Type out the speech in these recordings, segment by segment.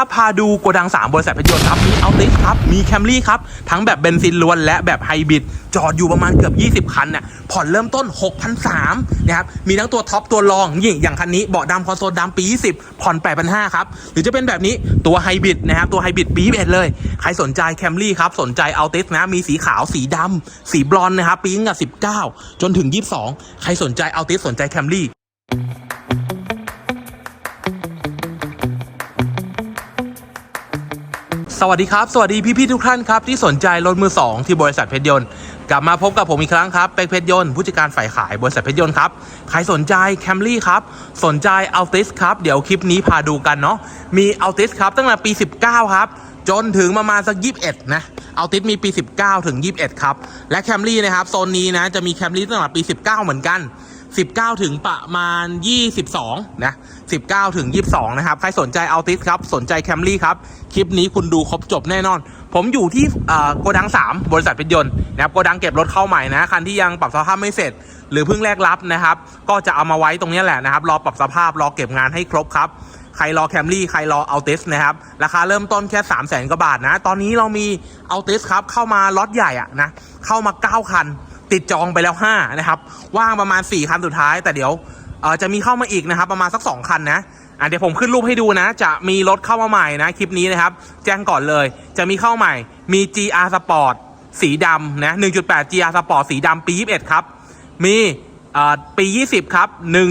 ถ้าพาดูโกดัง 3 บริษัทพยนต์ครับมีอัลติสครับ มีแคมรี่ครับ ทั้งแบบเบนซินล้วนและแบบไฮบริดจอดอยู่ประมาณเกือบ 20 คันเนี่ยผ่อนเริ่มต้น6,300นะครับ มีทั้งตัวท็อปตัวรองนี่อย่างคันนี้เบาะดำคอนโซลดำปี 20 ผ่อน 8,500 ครับ หรือจะเป็นแบบนี้ตัวไฮบริดนะครับ ตัวไฮบริดปี 21 เลย ใครสนใจแคมรี่ครับ สนใจอัลติสนะ มีสีขาวสีดำสีบรอนซ์นะครับปีตั้งแต่19 จนถึง 22 ใครสนใจอัลติสสนใจแคมรี่ สวัสดีครับ สวัสดีพี่ๆทุกท่านครับ ที่สนใจรถมือ 2 ที่บริษัทเพชรยนต์ กลับมาพบกับผมอีกครั้งครับ เป็กเพชรยนต์ผู้จัดการฝ่ายขายบริษัทเพชรยนต์ครับ ใครสนใจแคมรี่ครับ สนใจอัลติสครับ เดี๋ยวคลิปนี้พาดูกันเนาะมีอัลติสครับตั้งแต่ปี 19 ครับ จนถึงประมาณสัก 21 นะอัลติสมีปี 19 ถึง 21 ครับ และแคมรี่นะครับโซนนี้นะจะมีแคมรี่ตั้งแต่ปี 19 เหมือนกัน 19 ถึงประมาณ 22 นะ 19 ถึง 22 นะครับ ใครสนใจอัลติสครับ สนใจแคมรี่ครับ คลิปนี้คุณดูครบจบแน่นอน ผมอยู่ที่โกดัง 3 บริษัทเป็นยนต์นะครับ โกดังเก็บรถเข้าใหม่นะ คันที่ยังปรับสภาพไม่เสร็จ หรือเพิ่งแลกรับนะครับ ก็จะเอามาไว้ตรงนี้แหละนะครับ รอปรับสภาพ รอเก็บงานให้ครบครับใครรอแคมรี่ใครรอเอัลติสนะครับ ราคาเริ่มต้นแค่3 0 0 0 0 0กว่าบาทนะ ตอนนี้เรามีเอัลติสครับ เข้ามาล็อตใหญ่อะนะ เข้ามา 9 คัน ติดจองไปแล้ว 5 นะครับ ว่างประมาณ 4 คันสุดท้าย แต่เดี๋ยวจะมีเข้ามาอีกนะครับ ประมาณสัก 2 คันนะอะเดี๋ยวผมขึ้นรูปให้ดูนะ จะมีรถเข้ามาใหม่นะ คลิปนี้นะครับ แจ้งก่อนเลย จะมีเข้าใหม่ มี GR Sport สีดำนะ 1.8 GR Sport สีดำปี 21 ครับ มีปี 20 ครับ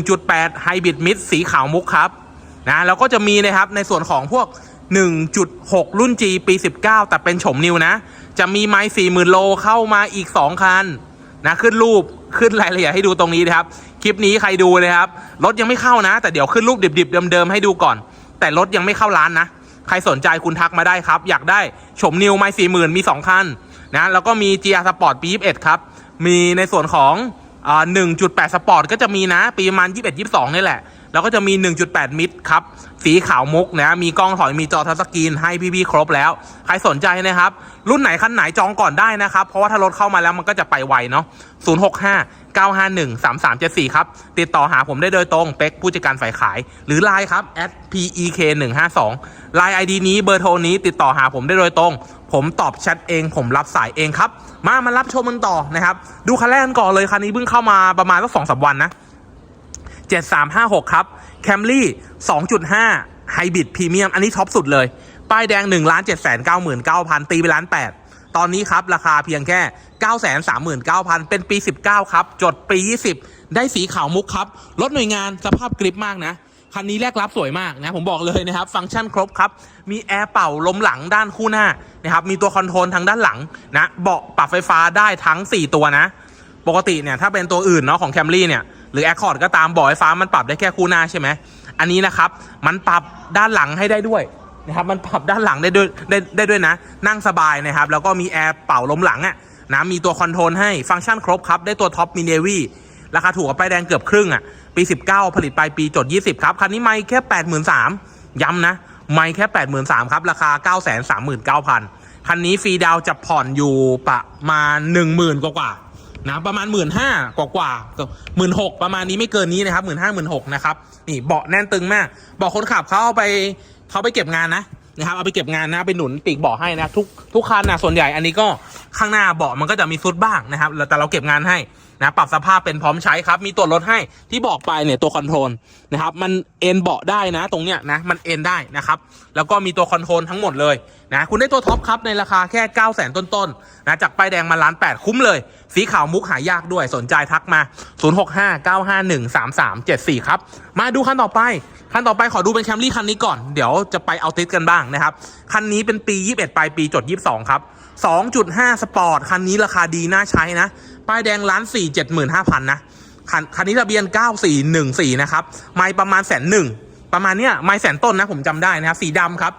1.8 Hybrid Mid สีขาวมุกครับนะแล้วก็จะมีนะครับในส่วนของพวก 1.6 รุ่น G ปี 19 แต่เป็นโฉมนิวนะ จะมีไม้40,000 โลเข้ามาอีก 2 คัน นะขึ้นรูปขึ้นรายละเอียดให้ดูตรงนี้นะครับ คลิปนี้ใครดูเลยครับรถยังไม่เข้านะ แต่เดี๋ยวขึ้นรูปดิบๆเดิมๆให้ดูก่อน แต่รถยังไม่เข้าร้านนะ ใครสนใจคุณทักมาได้ครับ อยากได้ชมนิวไมซี่หมื่นมี 2 คันนะแล้วก็มี GR Sport ปี 21 ครับ มีในส่วนของอ่า1.8 สปอร์ตก็จะมีนะ ปีประมาณ 21-22 นี่แหละ แล้วก็จะมี 1.8 มิดครับ สีขาวมุกนะ มีกล้องถอย มีจอทัชสกรีนให้พี่ๆครบแล้ว ใครสนใจนะครับ รุ่นไหนคันไหนจองก่อนได้นะครับ เพราะว่าถ้ารถเข้ามาแล้วมันก็จะไปไวเนาะ 065 951 3374 ครับ ติดต่อหาผมได้โดยตรง เป็กผู้จัดการฝ่ายขาย หรือ Line ครับ @pek 152 Line ID นี้เบอร์โทรนี้ติดต่อหาผมได้โดยตรง ผมตอบแชทเอง ผมรับสายเองครับ มามารับชมมันต่อนะครับ ดูคันแรกกันก่อนเลยคันนี้เพิ่งเข้ามาประมาณสักสองสามวันนะ 7356 ครับ Camry 2.5 Hybrid Premium อันนี้ท็อปสุดเลย ป้ายแดง1 7 9 9 9 0 0 ตีไปล้าน8ตอนนี้ครับ ราคาเพียงแค่ 939,000 เป็นปี 19 ครับ จดปี 20 ได้สีขาวมุกครับ รถหน่วยงานสภาพกริปมากนะคันนี้แรกรับสวยมากนะผมบอกเลยนะครับ ฟังก์ชันครบครับ มีแอร์เป่าลมหลังด้านคู่หน้านะครับมีตัวคอนโทรลทางด้านหลังนะเบาะปรับไฟฟ้าได้ทั้ง 4 ตัวนะ ปกติเนี่ยถ้าเป็นตัวอื่นเนาะของ Camry เนี่ย รือ Accord ก็ตามบาะไฟฟ้ามันปรับได้แค่คู่หน้าใช่ไหมอันนี้นะครับมันปรับด้านหลังให้ได้ด้วยนะครับมันปรับด้านหลังได้ด้วยได้ได้ด้วยนะ นั่งสบายนะครับแล้วก็มีแอร์เป่าลมหลังอะ่ะนะมีตัวคอนโทรลให้ฟังก์ชันครบครับ ได้ตัวท็อปมีเนวีราคาถูกกว่าป้ายแดงเกือบครึ่งอะ่ะปี 19 ผลิตปลายปีจด 20 ครับ คันนี้ไม่แค่ 83,000ย้ำนะ ไม่แค่ 83,000ครับ ราคา 939,000 คันนี้ฟรีดาวจะผ่อนอยู่ประมาณ 10,000 กว่ากว่า นะประมาณหมื่นห้ากว่ากว่าหมื่นหกประมาณนี้ไม่เกินนี้นะครับหมื่นห้าหมื่นหกนะครับนี่เบาะแน่นตึงมากเบาะคนขับเขาเอาไปเขาไปเก็บงานนะนะครับเอาไปเก็บงานนะไปหนุนปีกเบาะให้นะทุกทุกคันนะส่วนใหญ่อันนี้ก็ข้างหน้าเบาะมันก็จะมีซุดบ้างนะครับแต่เราเก็บงานให้ นะปรับสภาพเป็นพร้อมใช้ครับมีตัวรถให้ที่บอกไปเนี่ยตัวคอนโทรลนะครับมันเอ็นเบาะได้นะตรงเนี้ยนะมันเอ็นได้นะครับแล้วก็มีตัวคอนโทรลทั้งหมดเลยนะคุณได้ตัวท็อปครับในราคาแค่ 9 0 0 0 0 0 ต้นๆนะจากป้ายแดงมาล้านแปดคุ้มเลย สีขาวมุกหายากด้วยสนใจทักมา 0659513374 ครับมาดูคันต่อไปคันต่อไปขอดูเป็นแคมรี่คันนี้ก่อน เดี๋ยวจะไปเอาติดกันบ้างนะครับ คันนี้เป็นปี 21 ปลายปีจด 22 ครับ 2.5 สปอร์ต คันนี้ราคาดีน่าใช้นะ ป้ายแดงล้านสี่เจ็ดหมื่นห้าพันนะคันคันนี้ทะเบียนเก้าสี่หนึ่งสี่นะครับ ไม่ประมาณแสนหนึ่งประมาณเนี้ยไม่แสนต้นนะผมจำได้นะครับ สีดำครับ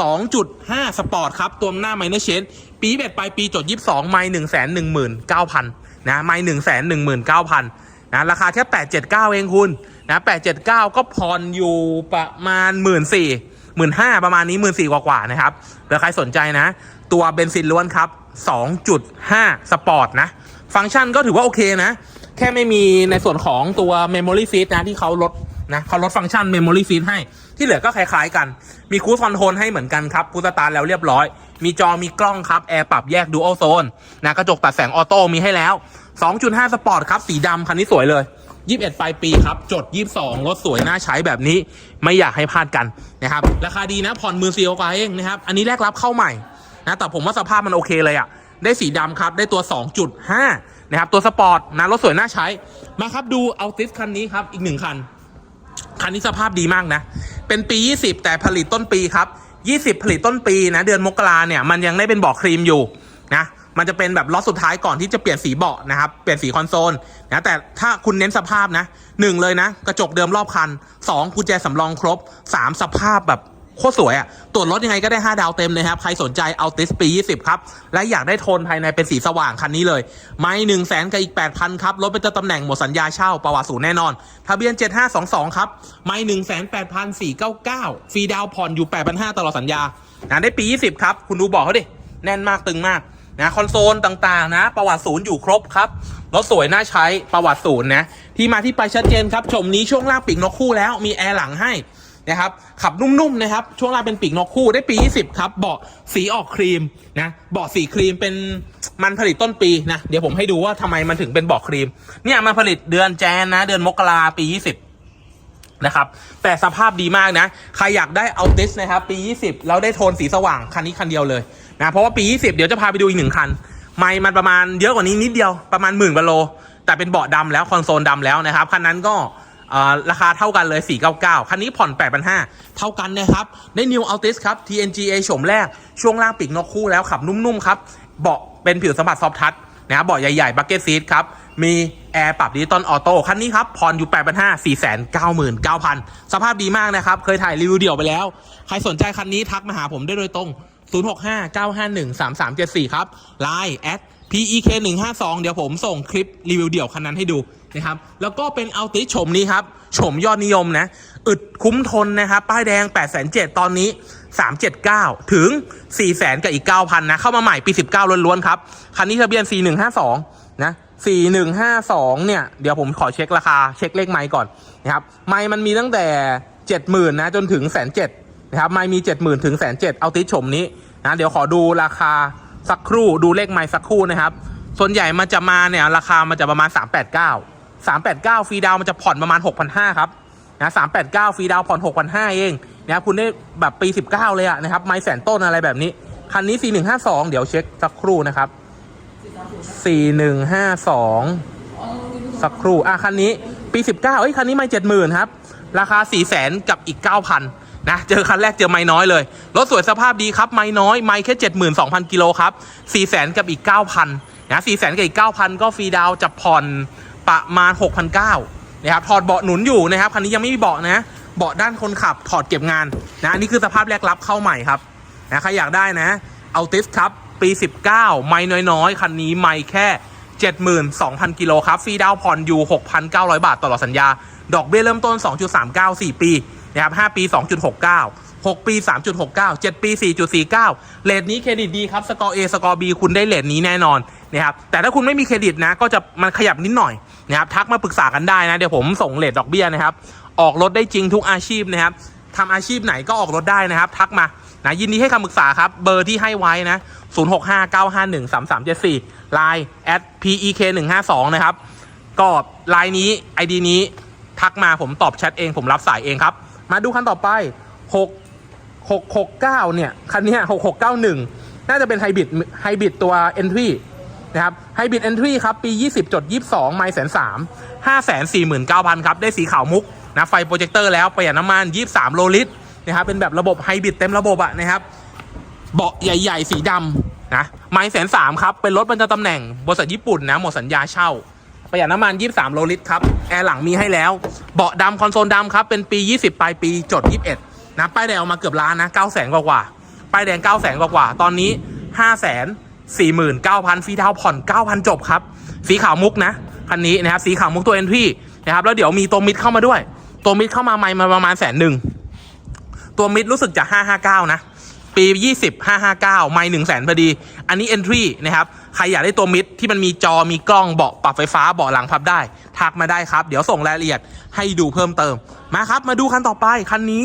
สองจุดห้าสปอร์ตครับ ตัวหน้าไมเนเชนปีเบ็ดไปปีจดยี่สิบสองไม่หนึ่งแสนหนึ่งหมื่นเก้าพันนะไม่หนึ่งแสนหนึ่งหมื่นเก้าพันนะราคาแค่แปดเจ็ดเก้าเองคุณนะแปดเจ็ดเก้าก็ผ่อนอยู่ประมาณหมื่นสี่หมื่นห้าประมาณนี้หมื่นสี่กว่าๆนะครับเดี๋ยวใครสนใจนะ ตัวเบนซินล้วนครับสองจุดห้าสปอร์ตนะ ฟังก์ชันก็ถือว่าโอเคนะ แค่ไม่มีในส่วนของตัว Memory Seat นะที่เขาลดนะเขาลดฟังก์ชัน Memory Seat ให้ที่เหลือก็คล้ายๆกัน มีคู i คอนโทรลให้เหมือนกันครับคูสตาร์แล้วเรียบร้อย มีจอมีกล้องครับแอร์ปรับแยกดูอัลโซนนะกระจกตัดแสงออโต้มีให้แล้ว 2.5 สปอร์ตครับ สีดำคันนี้สวยเลย 21 ปลายปีครับ จด 22 รถสวยน่าใช้แบบนี้ไม่อยากให้พลาดกันนะครับราคาดีนะผ่อนมือซีโอกว่าเองนะครับอันนี้แรกรับเข้าใหม่นะแต่ผมว่าสภาพมันโอเคเลยอะ่ะ ได้สีดำครับ ได้ตัว 2.5 นะครับ ตัวสปอร์ตนะรถสวยน่าใช้ มาครับดูเอาติสคันนี้ครับ อีกหนึ่งคัน คันนี้สภาพดีมากนะ เป็นปี 20 แต่ผลิตต้นปีครับ 20 ผลิตต้นปีนะ เดือนมกราเนี่ย มันยังได้เป็นเบาะครีมอยู่นะมันจะเป็นแบบล็อตสุดท้ายก่อนที่จะเปลี่ยนสีเบาะนะครับ เปลี่ยนสีคอนโซลนะแต่ถ้าคุณเน้นสภาพนะหนึ่งเลยนะ กระจกเดิมรอบคัน 2 กุญแจสำรองครบ 3 สภาพแบบ โคตรสวยอะ่ะตรวจรถยังไงก็ได้ 5 ดาวเต็มเลยครับ ใครสนใจเอาติสปี 20 ครับ และอยากได้โทนภายในเป็นสีสว่างคันนี้เลย ไม่1 0 0 0 0แสนกับอีก 8,000 ครับ รถเป็นเจ้าตำแหน่งหมดสัญญาเช่าประวัติศูนย์แน่นอน ทะเบียน 7522 ครับ ไม่1 8 4 9 9 ฟรีดาวผ่อนอยู่ 8,500ตลอดสัญญานะได้ปี 20 ครับ คุณดูบอกเขาดิ แน่นมากตึงมากนะคอนโซลต่างๆ นะ ประวัติศูนย์อยู่ครบครับรถสวยน่าใช้ประวัติศูนย์นะที่มาที่ไปชัดเจนครับชมนี้ช่วงล่างปีกนกคู่แล้วมีแอร์หลังให้ นะครับขับนุ่มๆนะครับ ช่วงล่างเป็นปีกนกคู่ได้ปี 20 ครับ เบาะสีออกครีมนะเบาะสีครีมเป็นมันผลิตต้นปีนะ เดี๋ยวผมให้ดูว่าทำไมมันถึงเป็นเบาะครีม เนี่ยมันผลิตเดือนแจนนะ เดือนมกราปี 20 นะครับ แต่สภาพดีมากนะ ใครอยากได้เอาติสนะครับ ปี 20 แล้วได้โทนสีสว่างคันนี้คันเดียวเลยนะเพราะว่าปี 20 เดี๋ยวจะพาไปดูอีกหนึ่งคันไม่มันประมาณเยอะกว่านี้นิดเดียวประมาณหมื่นกว่าโล แต่เป็นเบาะดำแล้วคอนโซลดำแล้วนะครับคันนั้นก็ ราคาเท่ากันเลย 499 คันนี้ผ่อน 8,500 เท่ากันนะครับ ได้ New Altis ครับ TNGA โฉมแรก ช่วงล่างปีกนกคู่แล้วขับนุ่มๆครับ เบาะเป็นผิวสัมผัสซอฟทัชนะครับเบาะใหญ่ๆบักเก็ตซีทครับ มีแอร์ปรับดิจิตอลออโต้คันนี้ครับ ผ่อนอยู่ 8,500 499,000 สภาพดีมากนะครับ เคยถ่ายรีวิวเดี่ยวไปแล้ว ใครสนใจคันนี้ทักมาหาผมได้โดยตรง 0659513374 ครับ Line at PEK 1 5 2 เดี๋ยวผมส่งคลิปรีวิวเดี่ยวคันนั้นให้ดู นะครับ แล้วก็เป็นเอาติชมนี้ครับชมยอดนิยมนะ อึดคุ้มทนนะครับ ป้ายแดง8 7 0 0ตอนนี้ 379 ถึง 4 0 0 0 0กับอีก 9,000 นะ เข้ามาใหม่ปี 19 ล้วนๆครับ คันนี้ทะเบียน 4152 นะ 4152 เนี่ย เดี๋ยวผมขอเช็คราคาเช็คเลขไมค์ก่อนนะครับ ไมค์มันมีตั้งแต่ 70,000 นะ จนถึงแสนเจ็ดนะครับ ไมค์มี 70,000 ถึงแสนเจ็ดเอาติชมนี้นะเดี๋ยวขอดูราคาสักครู่ดูเลขไมค์สักครู่นะครับ ส่วนใหญ่มันจะมาเนี่ยราคามันจะประมาณ 389 389 ฟรีดาวมันจะผ่อนประมาณ 6,500 ครับนะ389 ฟรีดาวผ่อน 6,500 เองนะคุณได้แบบปี 19 เลยอะนะครับ ไมค์แสนต้นอะไรแบบนี้ คันนี้ 4152 เดี๋ยวเช็คสักครู่นะครับ 4152 สักครู่ อะ คันนี้ปี 19เอ้ย คันนี้ไม่70,000 ครับ ราคา 400,000 กับอีก 9,000 นะ เจอคันแรกเจอไม่น้อยเลย รถสวยสภาพดีครับ ไม่น้อย ไม่แค่ 72,000 กิโลครับ 400,000 กับอีก 9,000นะ400,000 กับอีก 9,000 ก็ฟรีดาวจะผ่อน ประมาณ 6,900นะครับถอดเบาะหนุนอยู่นะครับคันนี้ยังไม่มีเบาะนะเบาะด้านคนขับถอดเก็บงานนะอันนี้คือสภาพแรกรับเข้าใหม่ครับนะใครอยากได้นะเอาติสครับปี 19 ไม่น้อยๆ คันนี้ไม่แค่ 72,000 กิโลครับฟรีดาวน์ผ่อนอยู่ 6,900 บาทตลอดสัญญา ดอกเบี้ยเริ่มต้น 2.39 4 ปีนะครับ5ปี 2.69 6 ปี 3.69 7 ปี 4.49 เลทนี้เครดิตดีครับ สกอร์ A สกอร์ B คุณได้เลทนี้แน่นอนนะครับ แต่ถ้าคุณไม่มีเครดิตนะ ก็จะมันขยับนิดหน่อย นะครับทักมาปรึกษากันได้นะเดี๋ยวผมส่งเลทดอกเบี้ยนะครับ ออกรถได้จริงทุกอาชีพนะครับทำอาชีพไหนก็ออกรถได้นะครับ ทักมานะยินดีให้คำปรึกษาครับ เบอร์ที่ให้ไว้นะ 0659513374 Line at pek 152 นะครับก็ไลน์นี้ ID นี้ทักมาผมตอบแชทเองผมรับสายเองครับ มาดูคันต่อไป 6 669 เนี่ย คันเนี้ย6691 น่าจะเป็นไฮบริดไฮบริดตัว Entry นะครับไฮบริด Entry ครับ ปี 20จด22 ไมล์แสนสามห้าแสนสี่หมื่นเก้าพันครับ ได้สีขาวมุกนะไฟโปรเจคเตอร์แล้วประหยัดน้ำมัน 23 โลลิตรนะครับเป็นแบบระบบไฮบริดเต็มระบบอะนะครับเบาะใหญ่ ๆ สีดำนะไมล์แสนสามครับ เป็นรถบรรจุตำแหน่งบริษัทญี่ปุ่นนะหมดสัญญาเช่า ประหยัดน้ำมัน 23 โลลิตรครับแอร์หลังมีให้แล้วเบาะดำคอนโซลดำครับเป็นปี 20ปลายปีจด21นะป้ายแดงออกมาเกือบล้านนะ9 0 0 0 0กว่ากว่าป้ายแดง 9 0 0 0 0กว่ากว่าตอนนี้5 4 9 0 0 0ฟรีดาวน์ผ่อน 9,000 จบครับ สีขาวมุกนะ คันนี้นะครับ สีขาวมุกตัวเอนทรีนะครับ แล้วเดี๋ยวมีตัวมิดเข้ามาด้วย ตัวมิดเข้ามาใหม่มาประมาณแสนหนึ่ง ตัวมิดรู้สึกจะ 559 นะ ปี 20 559 ไม่1 0 0 0 0แสนพอดี อันนี้ entry นะครับ ใครอยากได้ตัวมิดที่มันมีจอ มีกล้อง เบาะปรับไฟฟ้า เบาะหลังพับได้ ทักมาได้ครับ เดี๋ยวส่งรายละเอียดให้ดูเพิ่มเติม มาครับ มาดูคันต่อไป คันนี้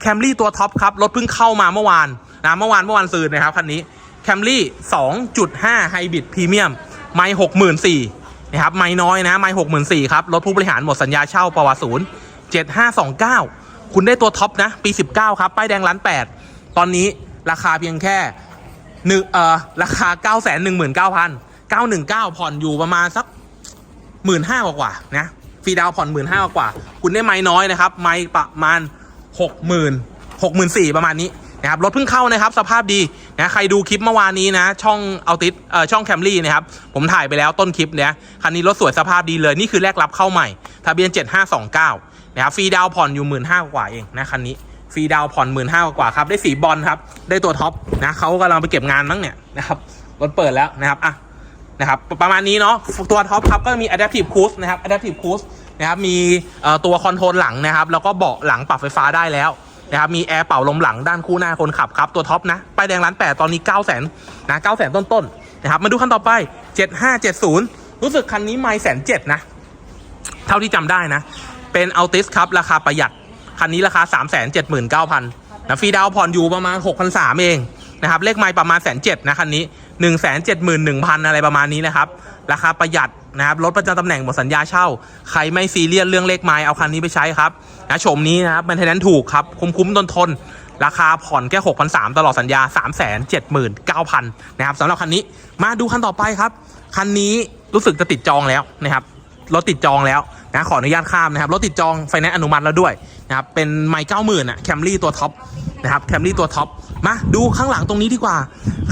แคมรี่ตัวท็อปครับ รถเพิ่งเข้ามาเมื่อวานนะ เมื่อวานเมื่อวานซืนนะครับคันนี้ แคมรี่2.5ไฮบริดพรีเมียมไม่หกหมื่นสี่นะครับไม่น้อยนะไม่หกหมื่นสี่ครับ รถผู้บริหารหมดสัญญาเช่าประวัติศูนย์เจ็ดห้าสองเก้าคุณได้ตัวท็อปนะ ปี 19 ครับ ป้ายแดงล้านแปดตอนนี้ราคาเพียงแค่หนึ่งเอ่อราคา 9 1 9 0 0 0 919 ผ่อนอยู่ประมาณสักหมื่นห้ากว่านะฟรีดาวผ่อนหมื่นห้ากว่า คุณได้ไม้น้อยนะครับ ไม้ประมาณหกหมื่นหกหมื่นสี่ประมาณนี้นะครับรถเพิ่งเข้านะครับ สภาพดี นะใครดูคลิปเมื่อวานนี้นะ ช่องเอาติดเอ่อช่องแคมรี่นะครับ ผมถ่ายไปแล้วต้นคลิปเนี่ยคันนี้รถสวยสภาพดีเลย นี่คือแรกรับเข้าใหม่ ทะเบียน 7529 นะครับฟรีดาวผ่อนอยู่หมื่นห้ากว่าเองนะคันนี้ฟรีดาวผ่อนหมื่นห้ากว่าครับ ได้สีบอลครับ ได้ตัวท็อปนะเขากำลังไปเก็บงานมั้งเนี่ยนะครับรถเปิดแล้วนะครับอะนะครับประมาณนี้เนาะตัวท็อปครับก็มี adaptive cruise นะครับ adaptive cruise นะครับมีตัวคอนโทรลหลังนะครับ แล้วก็เบาะหลังปรับไฟฟ้าได้แล้ว นะครับมีแอร์เป่าลมหลังด้านคู่หน้าคนขับครับตัวท็อปนะป้ายแดงล้านแปดตอนนี้9 0 0 0 0นนะ9 0 0 0 0ต้นๆนะครับมาดูคันต่อไป7570รู้สึกคันนี้ไม่แสนเจ็ดนะเท่าที่จำได้นะ เป็นอัลติสครับราคาประหยัดคันนี้ราคา3 7 9 0 0 0นะฟรีดาวผ่อนอยู่ประมาณ6 3 0 0เองนะครับเลขไม่ประมาณแสนเจ็ดนะคันนี้1 7 1 0 0 0 อะไรประมาณนี้นะครับ ราคาประหยัด นะครับรถประจำตำแหน่งหมดสัญญาเช่า ใครไม่ซีเรียสเรื่องเลขไม้เอาคันนี้ไปใช้ครับนะชมนี้นะครับมันเทนนถูกครับ คุ้มคุ้มทนทนราคาผ่อนแค่6 3 0 0ตลอดสัญญา 3 7 9 0 0 0นะครับสำหรับคันนี้มาดูคันต่อไปครับ คันนี้รู้สึกจะติดจองแล้วนะครับรถติดจองแล้วนะขออนุญาตข้ามนะครับรถติดจองไฟแนนซ์อนุมัติแล้วด้วยนะครับเป็นไมค์เก้าหมื่นอะแคมรี่ตัวท็อปนะครับแคมรี่ตัวท็อปมาดูข้างหลังตรงนี้ดีกว่า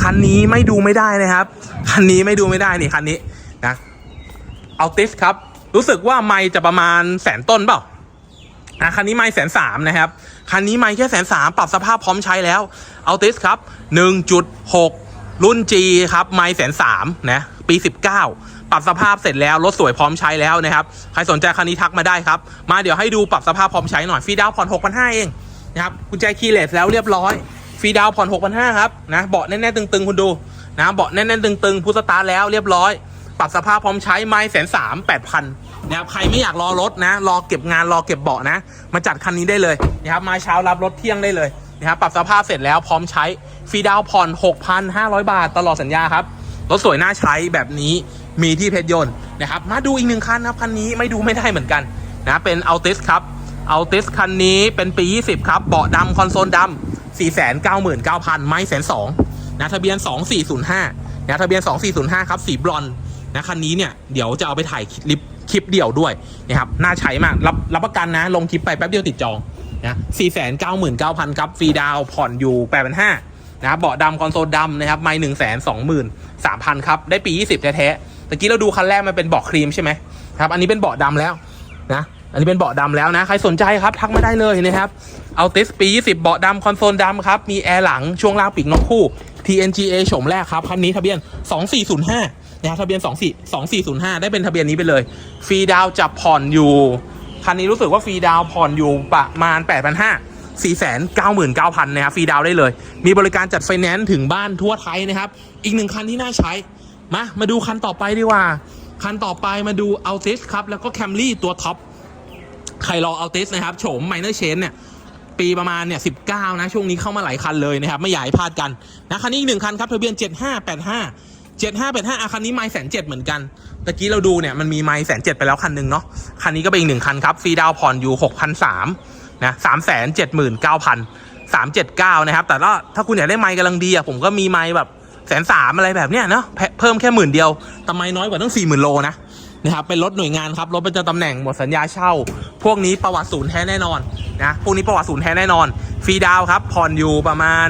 คันนี้ไม่ดูไม่ได้นะครับ คันนี้ไม่ดูไม่ได้นี่คันนี้นะ เอาติสครับ รู้สึกว่าไมค์จะประมาณแสนต้นเปล่าอะคันนี้ไม่แสนสามนะครับ คันนี้ไม่แค่แสนสามปรับสภาพพร้อมใช้แล้ว เอาติสครับ 1.6 รุ่น G ครับไม่แสนสามนะปี 19 ปรับสภาพเสร็จแล้วรถสวยพร้อมใช้แล้วนะครับ ใครสนใจคันนี้ทักมาได้ครับ มาเดี๋ยวให้ดูปรับสภาพพร้อมใช้หน่อยฟรีดาวน์ผ่อน6,500เองนะครับกุญแจคีย์เลสแล้วเรียบร้อยฟรีดาวน์ผ่อน6,500ครับนะเบาะแน่นๆตึงๆ คุณดูนะเบาะแน่นๆตึงๆพุทสตาร์แล้วเรียบร้อย ปรับสภาพพร้อมใช้ไม้แสนสามแปดพันนะครับใครไม่อยากรอรถนะ รอเก็บงานรอเก็บเบาะนะ มาจัดคันนี้ได้เลยนะครับมาเช้ารับรถเที่ยงได้เลยนะครับปรับสภาพเสร็จแล้วพร้อมใช้ฟรีดาวน์ผ่อน 6,500 บาทตลอดสัญญาครับรถสวยน่าใช้แบบนี้มีที่เพชรยนต์นะครับมาดูอีกหนึ่งคันนะครับคันนี้ไม่ดูไม่ได้เหมือนกันนะเป็น Altis ครับ Altis คันนี้เป็นปี 20 ครับเบาะดำคอนโซลดำ499,000 ไม่แสนสองนะทะเบียน 2405นะทะเบียน 2405 ครับ สีบลอนด์ นะคันนี้เนี่ยเดี๋ยวจะเอาไปถ่ายคลิปคลิปเดี่ยวด้วยนะครับน่าใช้มากรับรับประกันนะ ลงคลิปไปแป๊บเดียวติดจองนะ499,000ครับฟรีดาวผ่อนอยู่8,500นะครับเบาะดำคอนโซลดำนะครับไม่หนึ่งแสนสองหมื่นสามพันครับได้ปี20แท้ๆตะกี้เราดูคันแรกมันเป็นเบาะครีมใช่ไหมครับอันนี้เป็นเบาะดำแล้วนะอันนี้เป็นเบาะดำแล้วนะ ใครสนใจครับทักมาได้เลยนะครับเอาติสปี20เบาะดำคอนโซลดำครับ มีแอร์หลังช่วงล่างปีกนกคู่ TNGA โฉมแรกครับ คันนี้ทะเบียน 2405 นะครับทะเบียน 24 2405 ได้เป็นทะเบียนนี้ไปเลย ฟรีดาวจะผ่อนอยู่ คันนี้รู้สึกว่าฟรีดาวผ่อนอยู่ประมาณ 8,500 499,000นะครับฟรีดาวได้เลย มีบริการจัดไฟแนนซ์ถึงบ้านทั่วไทยนะครับ อีกหนึ่งคันที่น่าใช้ มา มาดูคันต่อไปดีกว่า คันต่อไปมาดู Altis ครับ แล้วก็ Camry ตัวท็อป ใครรอ Altis นะครับ โฉม Minor Change เนี่ยปีประมาณเนี่ย19นะ ช่วงนี้เข้ามาหลายคันเลยนะครับ ไม่อยากให้พลาดกันนะคันนี้อีกหนึ่งคันครับทะเบียน 7585 7585อาคันนี้ไม้แสนเจ็ดเหมือนกันตะกี้เราดูเนี่ยมันมีไม้แสนเจ็ดไปแล้วคันหนึ่งเนาะคันนี้ก็เป็นอีกหนึ่งคันครับฟรีดาวผ่อนอยู่6,300นะ3 7 9 0 0 3 7 9นะครับ แต่ว่าถ้าคุณอยากได้ไม้กำลังดีอะผมก็มีไม้แบบแสนสามอะไรแบบเนี้ยเนาะเพิ่มแค่หมื่นเดียวแต่ไม้น้อยกว่าตั้งสี่หมื่นโลนะนะครับเป็นรถหน่วยงานครับรถประจำตำแหน่งหมดสัญญาเช่า พวกนี้ประวัติศูนย์แท้แน่นอนนะพวกนี้ประวัติศูนย์แท้แน่นอนฟรีดาวครับผ่อนอยู่ประมาณ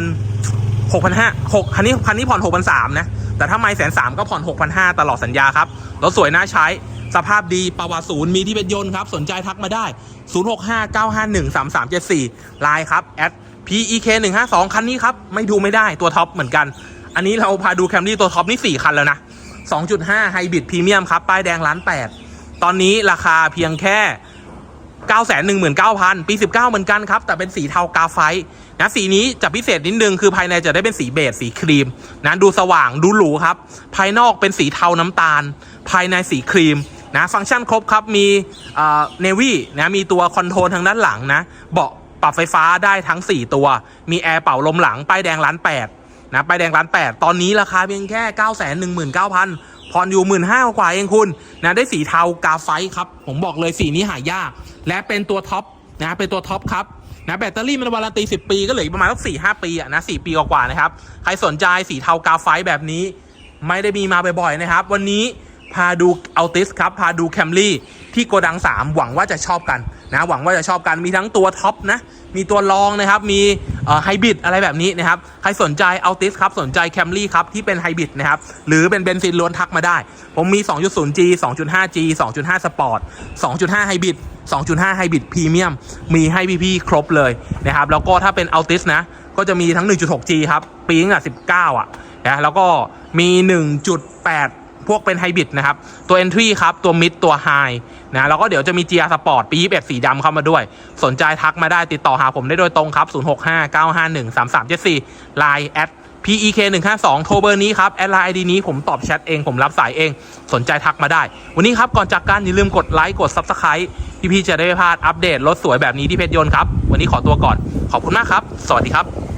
6 5 0 0 6คันนี้คันนี้ผ่อน6,300นะ แต่ถ้าไม่แสนสามก็ผ่อน 6,500 ตลอดสัญญาครับรถสวยน่าใช้ สภาพดีประวัติศูนย์มีที่เป็นยนต์ครับ สนใจทักมาได้ 0659513374ไลน์ครับ at pek 152 คันนี้ครับ ไม่ดูไม่ได้ตัวท็อปเหมือนกัน อันนี้เราพาดูแคมรี่ตัวท็อปนี่ 4 คันแล้วนะ 2.5 ไฮบริดพรีเมียมครับ ป้ายแดงล้านแปดตอนนี้ราคาเพียงแค่ 919,000 ปี 19 เหมือนกันครับ แต่เป็นสีเทากาไฟ นะสีนี้จะพิเศษนิดนึงคือภายในจะได้เป็นสีเบจสีครีมนะดูสว่างดูหรูครับ ภายนอกเป็นสีเทาน้ำตาล ภายในสีครีมนะฟังก์ชันครบครับมีเนวี่นะมีตัวคอนโทรลทางด้านหลังนะเบาะปรับไฟฟ้าได้ทั้ง 4 ตัว มีแอร์เป่าลมหลังป้ายแดงล้านแปดนะป้ายแดงล้านแปดตอนนี้ราคาเพียงแค่ 9 1 9 0 0 0ผ่อนอยู่ 1 5 0 0 0กว่าเองคุณนะได้สีเทากาไฟครับ ผมบอกเลยสีนี้หายาก และเป็นตัวท็อปนะเป็นตัวท็อปครับ นะแบตเตอรี่มันวารันตี 10 ปีก็เหลือประมาณสักสี่ห้าปีอะนะสี่ปีกว่าๆนะครับ ใครสนใจสีเทากาไฟแบบนี้ ไม่ได้มีมาบ่อยๆนะครับ วันนี้พาดูเอาติสครับ พาดูแคมรี่ที่โกดัง 3 หวังว่าจะชอบกันนะหวังว่าจะชอบกันมีทั้งตัวท็อปนะ มีตัวรองนะครับ มี ไฮบริดอะไรแบบนี้นะครับ ใครสนใจอัลติสครับ สนใจแคมรี่ครับ ที่เป็นไฮบริดนะครับ หรือเป็นเบนซินล้วนทักมาได้ ผมมี 2.0G 2.5G 2.5 Sport 2.5 ไฮบริด2.5 ไฮบริดพรีเมียมมีให้พี่ๆครบเลยนะครับ แล้วก็ถ้าเป็นอัลติสนะ ก็จะมีทั้ง 1.6G ครับ ปีตั้งแต่19 อะนะแล้วก็มี 1.8 พวกเป็นไฮบริดนะครับ ตัว Entry ครับ ตัว Mid ตัว High นะแล้วก็เดี๋ยวจะมี GR Sport ปี 21 สีดำเข้ามาด้วย สนใจทักมาได้ติดต่อหาผมได้โดยตรงครับ 0659513374 Line at PEK 1 5 2โทรเบอร์นี้ครับ แอดไลน์ไอดีนี้ผมตอบแชทเอง ผมรับสายเอง สนใจทักมาได้ วันนี้ครับ ก่อนจากกันอย่าลืมกดไลค์ กด Subscribe พี่ๆจะได้ไม่พลาดอัปเดตรถสวยแบบนี้ที่เพชรยนต์ครับ วันนี้ขอตัวก่อน ขอบคุณมากครับ สวัสดีครับ